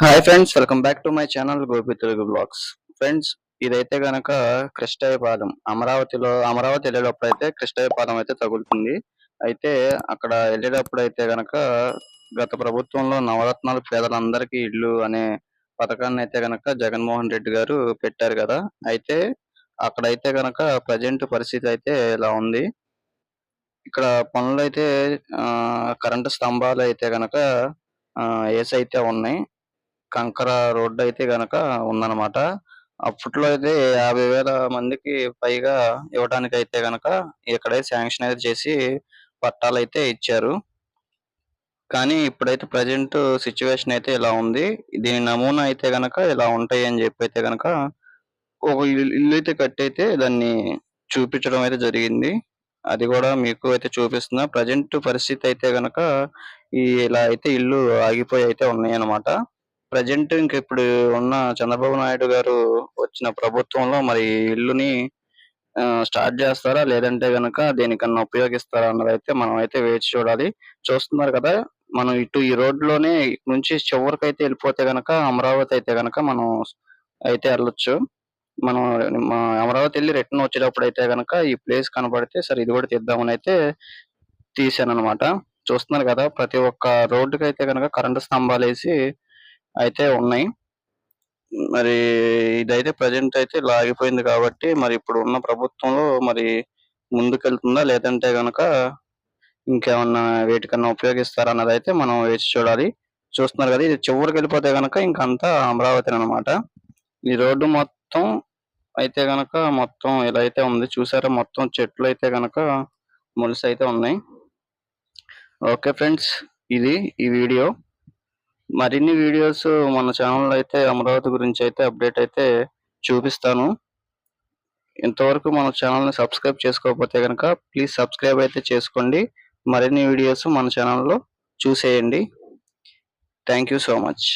Hi friends welcome back to my channel Gopi Telugu blogs friends ఇదైతే గనక కృష్ణయ్యపాలెం అమరావతిలో అమరావతి వెళ్ళేటప్పుడు అయితే కృష్ణయ్యపాలెం అయితే తగులుతుంది. అయితే అక్కడ వెళ్ళేటప్పుడు అయితే గనక గత ప్రభుత్వంలో నవరత్నాలు పేదలందరికీ ఇల్లు అనే పథకాన్ని అయితే గనక జగన్మోహన్ రెడ్డి గారు పెట్టారు కదా. అయితే అక్కడైతే గనక ప్రజెంట్ పరిస్థితి అయితే ఇలా ఉంది. ఇక్కడ పనులు అయితే కరెంటు స్తంభాలు అయితే గనక ఏసైతే అయితే ఉన్నాయి. కంకర రోడ్డు అయితే గనక ఉందన్నమాట. అప్పట్లో అయితే యాభై వేల మందికి పైగా ఇవ్వడానికి అయితే గనక ఇక్కడే శాంక్షన్ అయితే చేసి పట్టాలు అయితే ఇచ్చారు. కానీ ఇప్పుడైతే ప్రజెంట్ సిచ్యువేషన్ అయితే ఇలా ఉంది. దీని నమూనా అయితే గనక ఇలా ఉంటాయి అని చెప్పి అయితే గనక ఒక ఇల్లు అయితే కట్టయితే దాన్ని చూపించడం అయితే జరిగింది. అది కూడా మీకు అయితే చూపిస్తున్నా. ప్రజెంట్ పరిస్థితి అయితే గనక ఈ ఇలా అయితే ఇల్లు ఆగిపోయి అయితే ఉన్నాయి అన్నమాట ప్రజెంట్ ఇంక ఇప్పుడు ఉన్న చంద్రబాబు నాయుడు గారు వచ్చిన ప్రభుత్వంలో మరి ఇల్లుని స్టార్ట్ చేస్తారా? లేదంటే గనక దేనికన్నా ఉపయోగిస్తారా అన్నది అయితే మనం అయితే వేచి చూడాలి. చూస్తున్నారు కదా మనం ఇటు ఈ రోడ్లోనే నుంచి చివరికి అయితే వెళ్ళిపోతే గనక అమరావతి అయితే గనక మనం అయితే వెళ్ళొచ్చు. మనం అమరావతి వెళ్ళి రిటర్న్ వచ్చేటప్పుడు అయితే గనక ఈ ప్లేస్ కనబడితే సరే ఇది కూడా తీద్దామని అయితే తీసాను అనమాట చూస్తున్నారు కదా ప్రతి ఒక్క రోడ్డుకి అయితే కనుక కరెంటు స్తంభాలు వేసి అయితే ఉన్నాయి. మరి ఇదైతే ప్రజెంట్ అయితే లాగిపోయింది కాబట్టి మరి ఇప్పుడు ఉన్న ప్రభుత్వంలో మరి ముందుకెళ్తుందా? లేదంటే గనక ఇంకేమన్నా వేటికన్నా ఉపయోగిస్తారా అన్నది అయితే మనం వేచి చూడాలి. చూస్తున్నారు కదా ఇది చివరికి వెళ్ళిపోతే గనక ఇంకంతా అమరావతి అనమాట ఈ రోడ్డు మొత్తం అయితే గనక మొత్తం ఇలా అయితే ఉంది. చూసారా? మొత్తం చెట్లు అయితే గనక మొలిసి అయితే ఉన్నాయి. ఓకే ఫ్రెండ్స్ ఇది ఈ వీడియో. మరిన్ని వీడియోస్ మన ఛానల్లో అయితే అమరావతి గురించి అయితే అప్డేట్ అయితే చూపిస్తాను. ఇంతవరకు మన ఛానల్ని సబ్స్క్రైబ్ చేసుకోకపోతే కనుక ప్లీజ్ సబ్స్క్రైబ్ అయితే చేసుకోండి. మరిన్ని వీడియోస్ మన ఛానల్లో చూసేయండి. Thank you so much